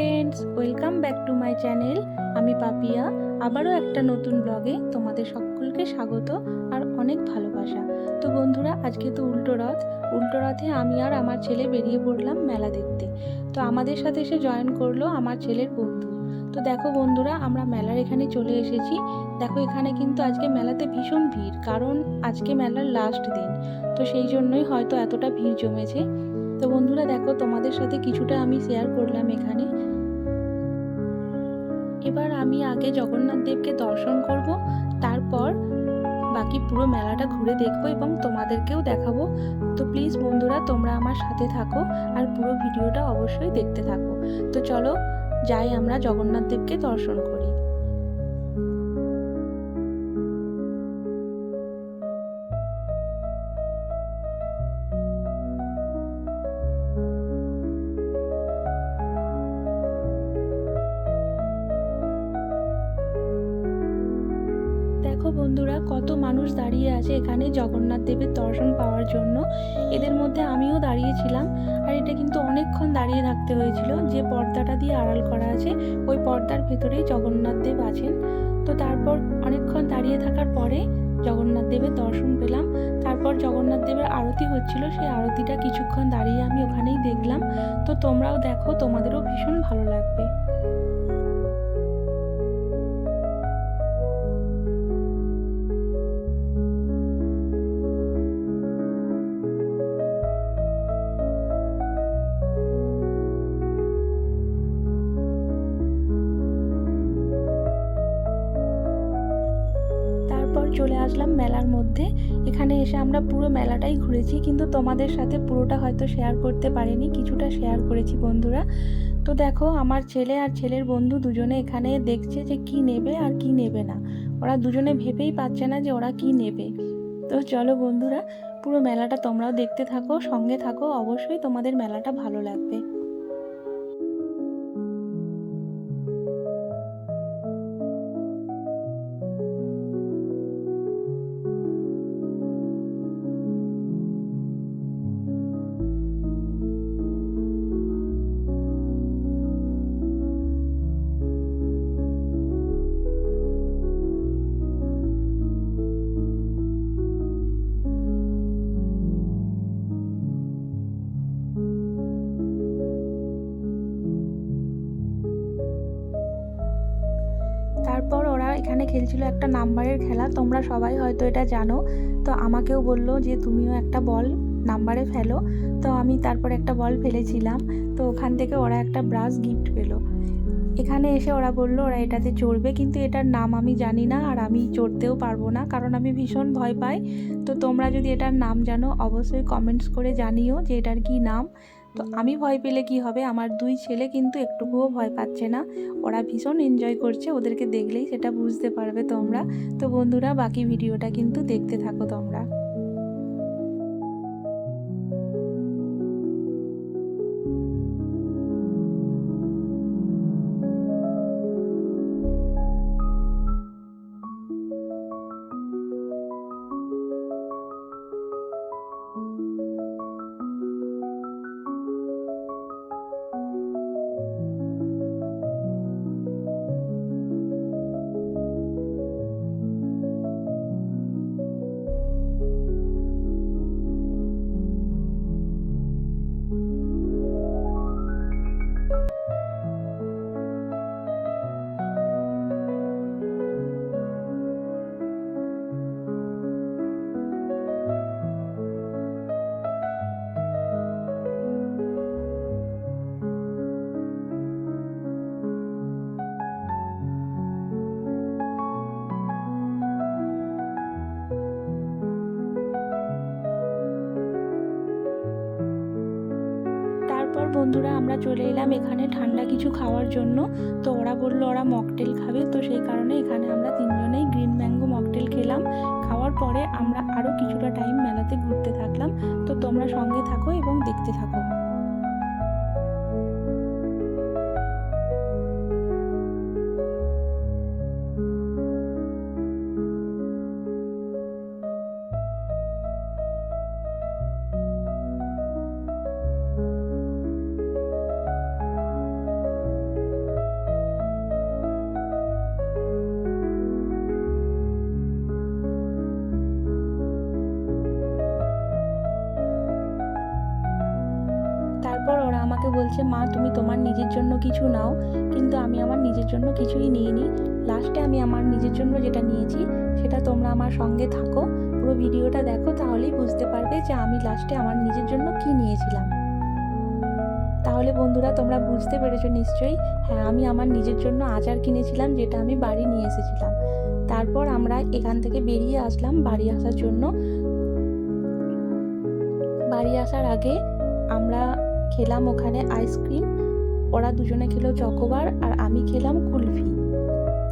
Friends welcome back to my channel আমি পাপিয়া। আবারও একটা নতুন ব্লগে তোমাদের সকলকে স্বাগত আর অনেক ভালোবাসা। তো বন্ধুরা, আজকে তো উল্টো রথ। উল্টো রথে আমি আর আমার ছেলে বেরিয়ে পড়লাম মেলা দেখতে। তো আমাদের সাথে এসে জয়েন করল আমার ছেলের বন্ধু। তো দেখো বন্ধুরা, আমরা মেলার এখানে চলে এসেছি। দেখো এখানে কিন্তু আজকে মেলাতে ভীষণ ভিড়, কারণ আজকে মেলার লাস্ট দিন। তো সেই জন্যই হয়তো এতটা ভিড় জমেছে। তো বন্ধুরা দেখো, তোমাদের সাথে কিছুটা আমি শেয়ার করলাম এখানে। এবার আমি আগে জগন্নাথ দেবকে দর্শন করব, তারপর বাকি পুরো মেলাটা ঘুরে দেখব এবং তোমাদেরকেও দেখাবো। তো প্লিজ বন্ধুরা, তোমরা আমার সাথে থাকো আর পুরো ভিডিওটা অবশ্যই দেখতে থাকো। তো চলো, যাই আমরা জগন্নাথ দেবকে দর্শন করি। বন্ধুরা, কত মানুষ দাঁড়িয়ে আছে এখানে জগন্নাথ দেবের দর্শন পাওয়ার জন্য। এদের মধ্যে আমিও দাঁড়িয়েছিলাম আর এটা কিন্তু অনেকক্ষণ দাঁড়িয়ে থাকতে হয়েছিল। যে পর্দাটা দিয়ে আড়াল করা আছে, ওই পর্দার ভেতরেই জগন্নাথ দেব আছেন। তো তারপর অনেকক্ষণ দাঁড়িয়ে থাকার পরে জগন্নাথ দেবের দর্শন পেলাম। তারপর জগন্নাথ দেবের আরতি হচ্ছিল, সেই আরতিটা কিছুক্ষণ দাঁড়িয়ে আমি ওখানেই দেখলাম। তো তোমরাও দেখো, তোমাদেরও ভীষণ ভালো লাগবে। আসলাম মেলার মধ্যে। এখানে এসে আমরা পুরো মেলাটাই ঘুরেছি, কিন্তু তোমাদের সাথে পুরোটা হয়তো শেয়ার করতে পারিনি, কিছুটা শেয়ার করেছি বন্ধুরা। তো দেখো, আমার ছেলে আর ছেলের বন্ধু দুজনে এখানে দেখছে যে কি নেবে আর কি নেবে না। ওরা দুজনে ভেবেই পাচ্ছে না যে ওরা কি নেবে। তো চলো বন্ধুরা, পুরো মেলাটা তোমরাও দেখতে থাকো, সঙ্গে থাকো, অবশ্যই তোমাদের মেলাটা ভালো লাগবে। খেলছিল একটা নাম্বারের খেলা, তোমরা সবাই হয়তো এটা জানো। তো আমাকেও বলল যে, তুমিও একটা বল নাম্বারে ফেলো। তো আমি তারপর একটা বল ফেলেছিলাম। তো ওখান থেকে ওরা একটা ব্রাশ গিফট পেল। এখানে এসে ওরা বলল, ওরা এটাতে চড়বে। কিন্তু এটার নাম আমি জানি না আর আমি চড়তেও পারব না, কারণ আমি ভীষণ ভয় পাই। তো তোমরা যদি এটার নাম জানো, অবশ্যই কমেন্টস করে জানিও যে এটার কি নাম। তো আমি ভয় পেলে কি হবে? আমার দুই ছেলে কিন্তু একটুকুও ভয় পাচ্ছে না। ওরা ভীষণ এনজয় করছে, ওদেরকে দেখলেই সেটা বুঝতে পারবে তোমরা। তো বন্ধুরা, বাকি ভিডিওটা কিন্তু দেখতে থাকো তোমরা। বন্ধুরা, আমরা চলে এলাম এখানে ঠান্ডা কিছু খাওয়ার জন্য। তো ওরা বলল ওরা মকটেল খাবে। তো সেই কারণে এখানে আমরা তিনজনেই গ্রিন ম্যাঙ্গো মকটেল খেলাম। খাওয়ার পরে আমরা আরও কিছুটা টাইম মেলাতে ঘুরতে থাকলাম। তো তোমরা সঙ্গে থাকো এবং দেখতে থাকো। বলছে, মা, তুমি তোমার নিজের জন্য কিছু নাও। কিন্তু আমি আমার নিজের জন্য কিছুই নিইনি। লাস্টে আমি আমার নিজের জন্য যেটা নিয়েছি, সেটা তোমরা আমার সঙ্গে থাকো। পুরো ভিডিওটা দেখো, তাহলেই বুঝতে পারবে যে আমি লাস্টে আমার নিজের জন্য কি নিয়েছিলাম। তাহলে বন্ধুরা, তোমরা বুঝতে পেরেছ নিশ্চয়ই হ্যাঁ আমি আমার নিজের জন্য আচার কিনেছিলাম, যেটা আমি বাড়ি নিয়ে এসেছিলাম। তারপর আমরা এখান থেকে বেরিয়ে আসলাম বাড়ি আসার জন্য। বাড়ি আসার আগে আমরা খেলাম ওখানে আইসক্রিম ওরা দুজনে খেলো চকোবার আর আমি খেলাম কুলফি।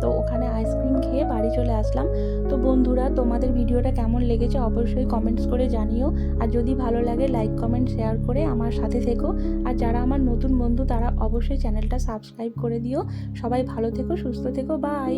তো ওখানে আইসক্রিম খেয়ে বাড়ি চলে আসলাম। তো বন্ধুরা, তোমাদের ভিডিওটা কেমন লেগেছে অবশ্যই কমেন্টস করে জানিও। আর যদি ভালো লাগে লাইক কমেন্ট শেয়ার করে আমার সাথে থেকো। আর যারা আমার নতুন বন্ধু, তারা অবশ্যই চ্যানেলটা সাবস্ক্রাইব করে দিও। সবাই ভালো থেকো, সুস্থ থেকো বাই